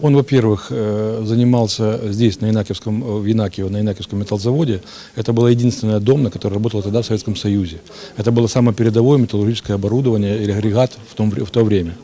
Он, во-первых, э, занимался здесь, на Инакиевском, э, в Инакиево, на Инакиевском металлзаводе. Это был единственный дом, на который работал тогда в Советском Союзе. Это было самое передовое металлургическое оборудование или агрегат в, том, вре- в то время.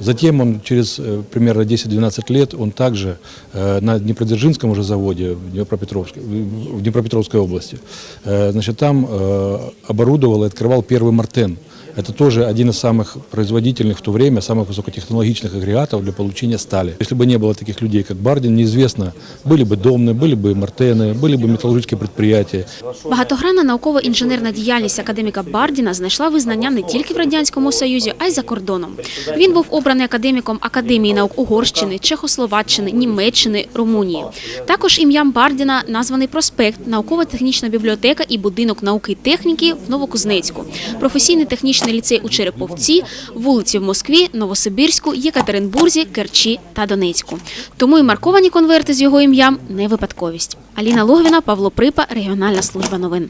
Затем он через э, примерно 10-12 лет, он также э, на Днепродзержинском уже заводе в Днепропетровске, в Днепропетровской области, э, значит, там э, оборудовал и открывал первый Мартен. Это тоже один из самых производительных в то время, самых высокотехнологичных агрегатов для получения стали. Если бы не было таких людей, как Бардин, неизвестно, были бы домны, были бы мартены, были бы металлургические предприятия. Багатогранна науково-інженерна діяльність академіка Бардіна знайшла визнання не тільки в радянському союзі, а й за кордоном. Він був обраний академіком Академії наук Угорщини, Чехословаччини, Німеччини, Румунії. Також ім'ям Бардіна названий проспект, науково-технічна бібліотека і будинок науки і техніки в Новокузнецьку, професійний технічний ліцей у Череповці, вулиці в Москві, Новосибірську, Єкатеринбурзі, Керчі та Донецьку. Тому і марковані конверти з його ім'ям не випадковість. Аліна Логвіна, Павло Припа, регіональна служба новин.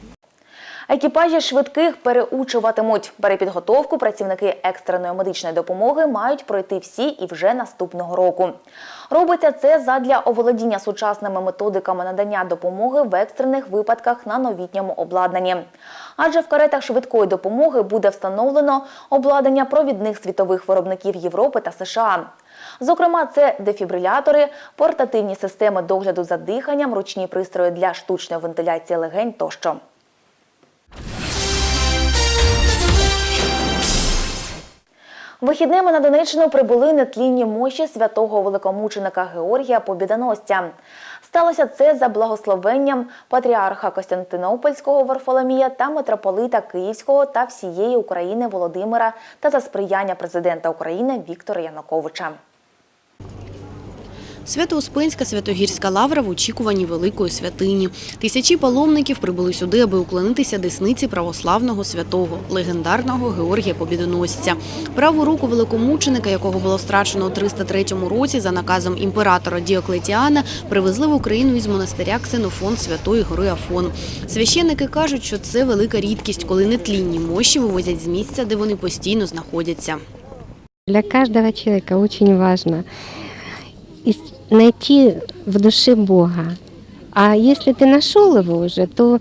Екіпажі швидких переучуватимуть. Перепідготовку працівники екстреної медичної допомоги мають пройти всі і вже наступного року. Робиться це задля оволодіння сучасними методиками надання допомоги в екстрених випадках на новітньому обладнанні. Адже в каретах швидкої допомоги буде встановлено обладнання провідних світових виробників Європи та США. Зокрема, це дефібрилятори, портативні системи догляду за диханням, ручні пристрої для штучної вентиляції легень тощо. Вихідними на Донеччину прибули нетлінні мощі святого великомученика Георгія Побідоносця. Сталося це за благословенням патріарха Костянтинопольського Варфоломія та митрополита Київського та всієї України Володимира та за сприяння президента України Віктора Януковича. Свято-Успенська Святогірська лавра в очікуванні великої святині. Тисячі паломників прибули сюди, аби уклонитися десниці православного святого, легендарного Георгія Побідоносця. Праву руку великомученика, якого було страчено у 303 році за наказом імператора Діоклетіана, привезли в Україну із монастиря Ксенофон Святої Гори Афон. Священники кажуть, що це велика рідкість, коли нетлінні мощі вивозять з місця, де вони постійно знаходяться. Для каждого человека очень важно ис- найти в душе Бога. А если ты нашел его уже, то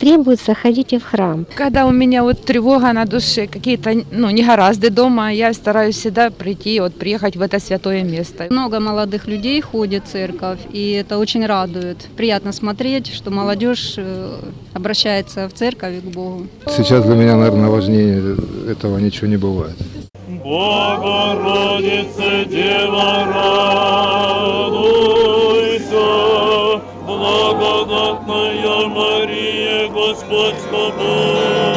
требуется ходить и в храм. Когда у меня вот тревога на душе, какие-то ну, негоразды дома, я стараюсь всегда прийти, вот приехать в это святое место. Много молодых людей ходит в церковь, и это очень радует. Приятно смотреть, что молодежь э, обращается в церковь и к Богу. Сейчас для меня, наверное, важнее этого ничего не бывает. Богородице, Дева, радуйся, благодатная Мария, Господь с тобой.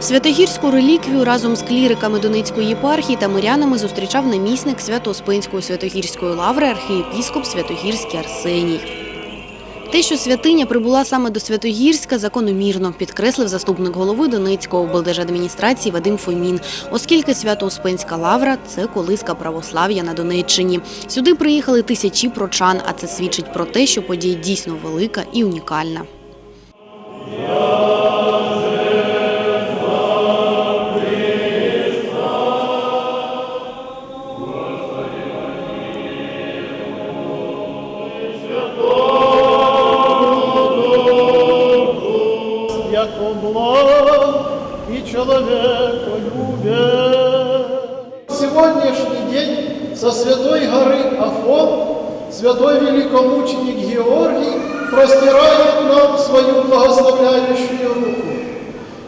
Святогірську реліквію разом з кліриками Донецької єпархії та мирянами зустрічав намісник Свято-Успенської Святогірської лаври архієпіскоп Святогірський Арсеній. Те, що святиня прибула саме до Святогірська, закономірно, підкреслив заступник голови Донецької облдержадміністрації Вадим Фомін, оскільки Свято-Успенська лавра – це колиска православ'я на Донеччині. Сюди приїхали тисячі прочан, а це свідчить про те, що подія дійсно велика і унікальна. человеколюбие. Сегодняшний день со Святой горы Афон святой великомученик Георгий простирает нам свою благословляющую руку.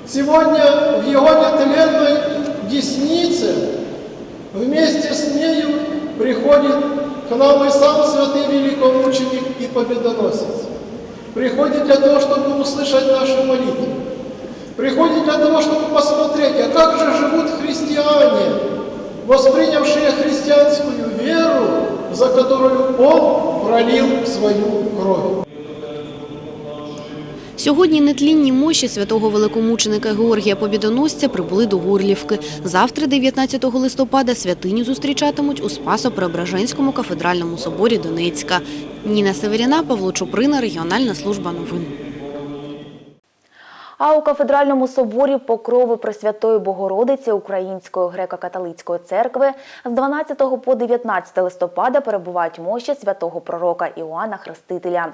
Сегодня в его нетленной деснице вместе с нею приходит к нам и сам святый великомученик и победоносец. Приходит для того, чтобы услышать наши молитвы. Приходит для того, чтобы посмотреть, а как же живут христиане, воспринявшие христианскую веру, за которую Он пролил свою кровь. Сьогодні нетлінні мощі святого великомученика Георгія Побідоносця прибули до Горлівки. Завтра, 19 листопада, святиню зустрічатимуть у Спасо-Преображенському кафедральному соборі Донецька. Ніна Северіна, Павло Чуприна, регіональна служба новин. А у кафедральному соборі Покрови Пресвятої Богородиці Української греко-католицької церкви з 12 по 19 листопада перебувають мощі святого пророка Іоанна Хрестителя.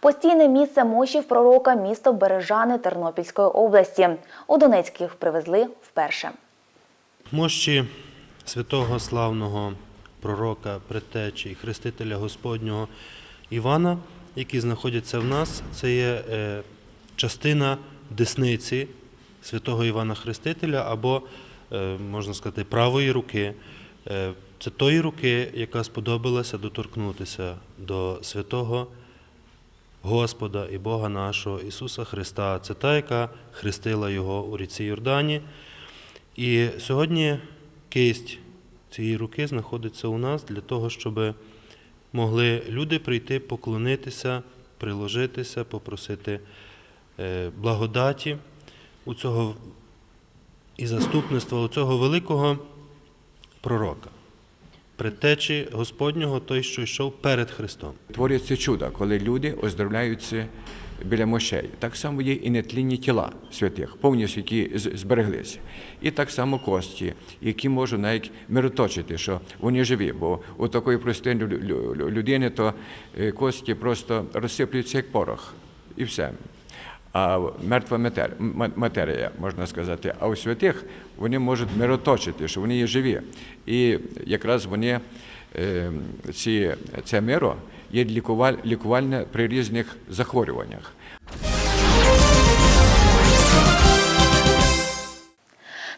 Постійне місце мощів пророка місто Бережани Тернопільської області. У Донецьк їх привезли вперше. Мощі святого славного пророка, предтечі і хрестителя Господнього Івана, які знаходяться в нас, це є е, частина десниці святого Івана Хрестителя або, е, можна сказати, правої руки. Е, Це тої руки, яка сподобалася доторкнутися до святого Господа і Бога нашого Ісуса Христа. Це та, яка хрестила Його у ріці Йордані. І сьогодні кисть цієї руки знаходиться у нас для того, щоб могли люди прийти, поклонитися, приложитися, попросити благодаті у цього і заступництва у цього великого пророка, предтечі Господнього, той, що йшов перед Христом. Творяться чуда, коли люди оздоровляються біля мощей. Так само є і нетлінні тіла святих, повністю які збереглися. І так само кості, які можуть навіть мироточити, що вони живі. Бо у такої простої лю- лю- лю- людини то е, кості просто розсиплюються як порох. І все. А мертва матер- матерія, можна сказати. А у святих вони можуть мироточити, що вони є живі. І якраз вони, е, ці, це миро є лікуваль, лікувальне при різних захворюваннях.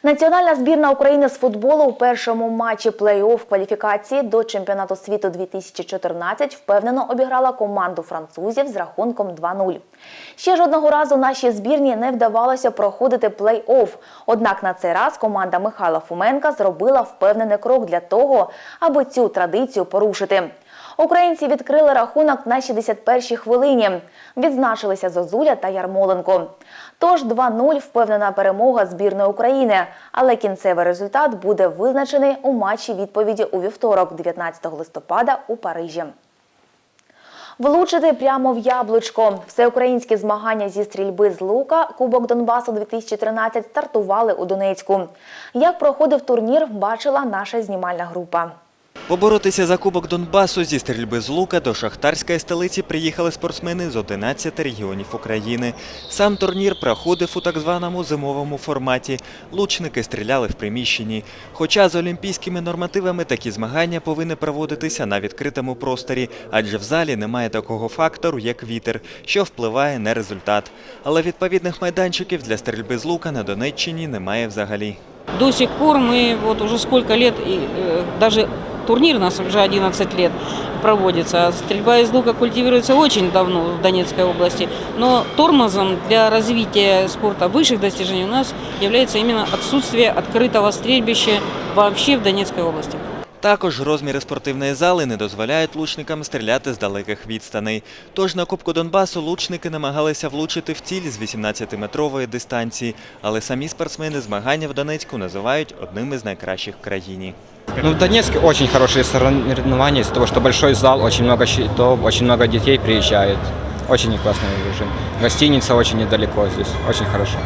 Національна збірна України з футболу у першому матчі плей-офф кваліфікації до чемпіонату світу 2014 впевнено обіграла команду французів з рахунком 2-0. Ще жодного разу нашій збірні не вдавалося проходити плей-офф. Однак на цей раз команда Михайла Фуменка зробила впевнений крок для того, аби цю традицію порушити. Українці відкрили рахунок на 61-й хвилині. Відзначилися Зозуля та Ярмоленко. Тож 2-0 впевнена перемога збірної України, але кінцевий результат буде визначений у матчі відповіді у вівторок, 19 листопада у Парижі. Влучити прямо в яблучко. Всеукраїнські змагання зі стрільби з лука Кубок Донбасу 2013 стартували у Донецьку. Як проходив турнір, бачила наша знімальна група. Поборотися за Кубок Донбасу зі стрільби з лука до шахтарської столиці приїхали спортсмени з 11 регіонів України. Сам турнір проходив у так званому зимовому форматі. Лучники стріляли в приміщенні. Хоча з олімпійськими нормативами такі змагання повинні проводитися на відкритому просторі, адже в залі немає такого фактору, як вітер, що впливає на результат. Але відповідних майданчиків для стрільби з лука на Донеччині немає взагалі. До сих пор мы вот уже сколько лет, и, э, даже турнир у нас уже 11 лет проводится. Стрельба из лука культивируется очень давно в Донецкой области, но тормозом для развития спорта высших достижений у нас является именно отсутствие открытого стрельбища вообще в Донецкой области. Також розміри спортивної зали не дозволяють лучникам стріляти з далеких відстаней. Тож на Кубку Донбасу лучники намагалися влучити в ціль з 18-метрової дистанції, але самі спортсмени змагання в Донецьку називають одним із найкращих в країні. Ну, в Донецке очень хорошие соревнования из-за того, что большой зал, очень много щитов, очень много детей приезжает. Очень классный режим. Гостиница очень недалеко здесь, очень хорошо.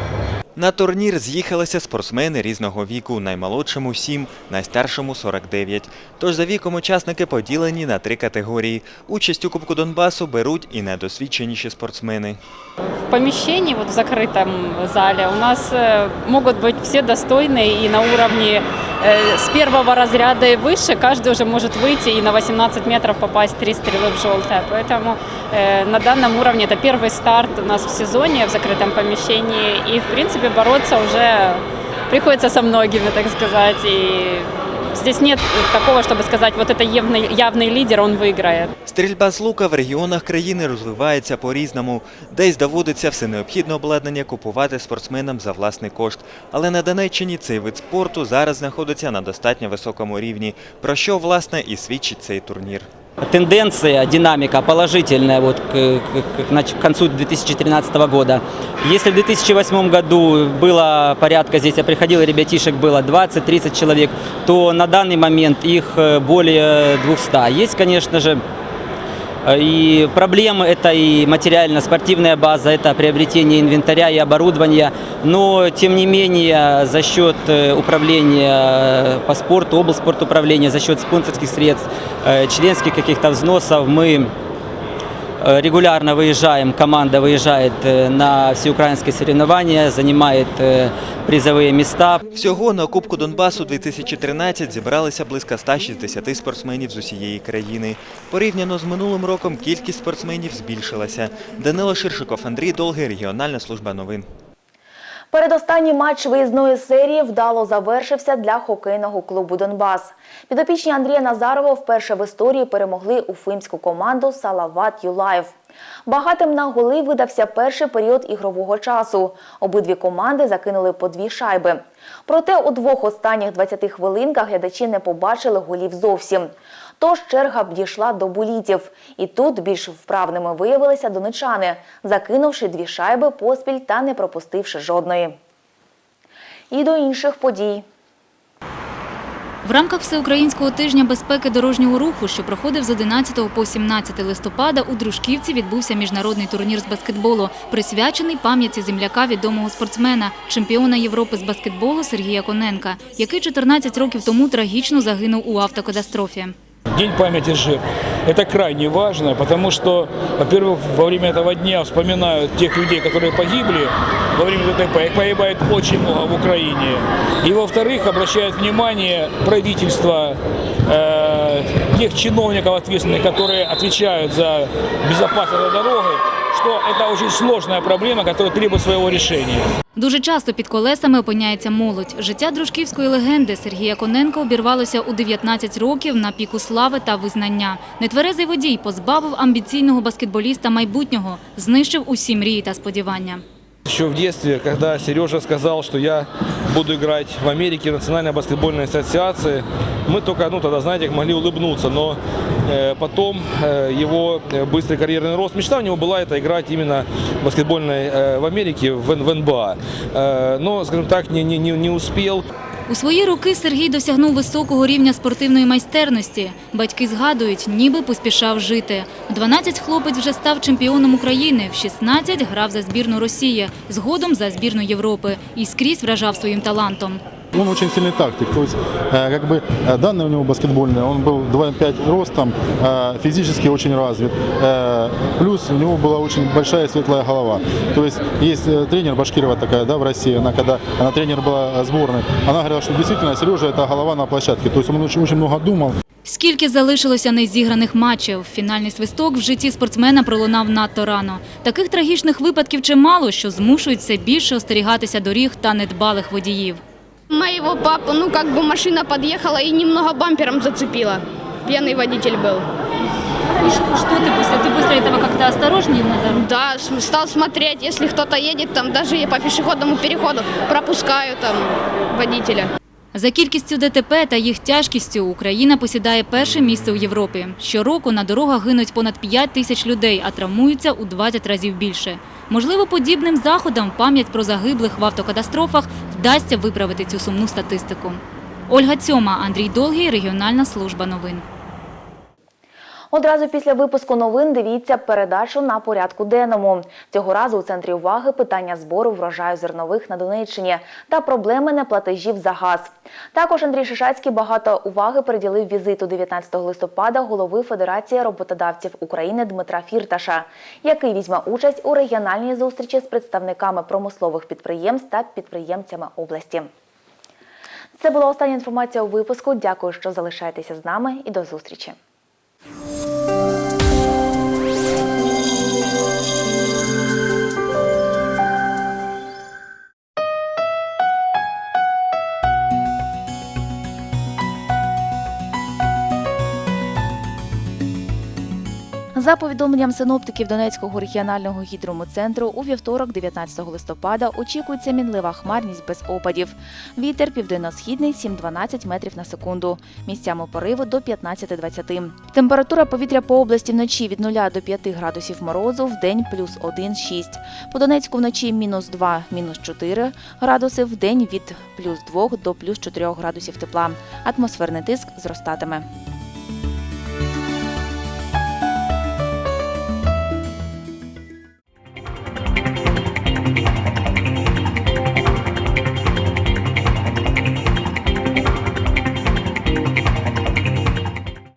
На турнір з'їхалися спортсмени різного віку, наймолодшому 7, найстаршому 49. Тож за віком учасники поділені на три категорії. Участь у Кубку Донбасу беруть і найдосвідченіші спортсмени. В помещении, вот в закрытом зале, у нас э, могут быть все достойные и на уровне э, с первого разряда и выше. Каждый уже может выйти и на 18 метров попасть три стрелы в желтое. Поэтому э, на данном уровне это первый старт у нас в сезоне в закрытом помещении. И, в принципе, бороться уже приходится со многими, так сказать. И здесь нет такого, чтобы сказать, вот это явный, явный лидер, он выиграет. Стрільба з лука в регіонах країни розвивається по-різному. Десь доводиться все необхідне обладнання купувати спортсменам за власний кошт. Але на Донеччині цей вид спорту зараз знаходиться на достатньо високому рівні, про що, власне, і свідчить цей турнір. тенденция, динамика положительная вот к, к- к нач- к концу 2013 года. Если в 2008 году было порядка, здесь я приходил, и ребятишек было 20-30 человек, то на данный момент их э, более 200. Есть, конечно же, Э, И проблемы это и материально-спортивная база, это приобретение инвентаря и оборудования. Но, тем не менее, за счет э, управления э, по спорту, облспорт управления, за счет спонсорских средств, э, членских каких-то взносов мы э, регулярно выезжаем, команда выезжает э, на всеукраинские соревнования, занимает э, призовые места. Всього на Кубку Донбасу 2013 зібралися близько 160 спортсменів з усієї країни. Порівняно з минулим роком кількість спортсменів збільшилася. Данило Ширшиков, Андрій Долгий, регіональна служба новин. Передостанній матч виїзної серії вдало завершився для хокейного клубу Донбас. Підопічні Андрія Назарова вперше в історії перемогли уфимську команду Салават Юлаєв. Багатим на голи видався перший період ігрового часу. Обидві команди закинули по дві шайби. Проте у двох останніх 20 хвилинках глядачі не побачили голів зовсім. Тож черга б дійшла до булітів. І тут більш вправними виявилися донечани, закинувши дві шайби поспіль та не пропустивши жодної. І до інших подій. В рамках Всеукраїнського тижня безпеки дорожнього руху, що проходив з 11 по 17 листопада, у Дружківці відбувся міжнародний турнір з баскетболу, присвячений пам'яті земляка відомого спортсмена, чемпіона Європи з баскетболу Сергія Коненка, який 14 років тому трагічно загинув у автокатастрофі. День памяти жертв. Это крайне важно, потому что, во-первых, во время этого дня вспоминают тех людей, которые погибли во время ДТП. Их погибает очень много в Украине. И, во-вторых, обращают внимание правительства, э, тех чиновников ответственных, которые отвечают за безопасность дороги, что это очень сложная проблема, которая требует своего решения. Дуже часто під колесами опиняється молодь. Життя дружківської легенди Сергія Коненка обірвалося у 19 років на піку слави та визнання. Нетверезий водій позбавив амбіційного баскетболіста майбутнього, знищив усі мрії та сподівання. Еще в детстве, когда Сережа сказал, что я буду играть в Америке в Национальной баскетбольной ассоциации, мы только, ну тогда, знаете, могли улыбнуться, но э, потом э, его э, быстрый карьерный рост, мечта у него была это играть именно в баскетбольной э, в Америке, в, в НБА. Э, но, скажем так, не, не, не не успел. У свої роки Сергій досягнув високого рівня спортивної майстерності. Батьки згадують, ніби поспішав жити. В 12 хлопець вже став чемпіоном України, в 16 грав за збірну Росії, згодом за збірну Європи і скрізь вражав своїм талантом. Он очень сильный тактик, то есть э, как бы э, данные у него баскетбольные, он был 2,5 ростом, э, физически очень развит, э, плюс у него была очень большая светлая голова. То есть есть э, тренер Башкирова такая, да, в России, она когда она тренер была сборной, она говорила, что действительно Сережа это голова на площадке, то есть он очень, очень много думал. Скільки залишилося незіграних матчів? Фінальний свисток в житті спортсмена пролунав надто рано. Таких трагічних випадків чимало, що змушують все більше остерігатися доріг та недбалих водіїв. Моего папу, ну как бы машина подъехала и немного бампером зацепила. Пьяный водитель был. И что, что ты после? Ты после этого как-то осторожнее на дороге? Да, с- стал смотреть, если кто-то едет, там даже я по пешеходному переходу пропускаю там водителя. За кількістю ДТП та їх тяжкістю Україна посідає перше місце у Європі. Щороку на дорогах гинуть понад 5 тисяч людей, а травмуються у 20 разів більше. Можливо, подібним заходом пам'ять про загиблих в автокатастрофах вдасться виправити цю сумну статистику. Ольга Цьома, Андрій Долгий, регіональна служба новин. Одразу після випуску новин дивіться передачу на порядку денному. Цього разу у центрі уваги питання збору врожаю зернових на Донеччині та проблеми неплатежів за газ. Також Андрій Шишацький багато уваги приділив візиту 19 листопада голови Федерації роботодавців України Дмитра Фірташа, який візьме участь у регіональній зустрічі з представниками промислових підприємств та підприємцями області. Це була остання інформація у випуску. Дякую, що залишаєтеся з нами і до зустрічі. За повідомленням синоптиків Донецького регіонального гідромоцентру, у вівторок, 19 листопада, очікується мінлива хмарність без опадів. Вітер південно-східний 7-12 метрів на секунду. Місцями пориви до 15-20. Температура повітря по області вночі від 0 до 5 градусів морозу, в день плюс 1-6. По Донецьку вночі мінус 2, мінус 4 градуси, в день від плюс 2 до плюс 4 градусів тепла. Атмосферний тиск зростатиме.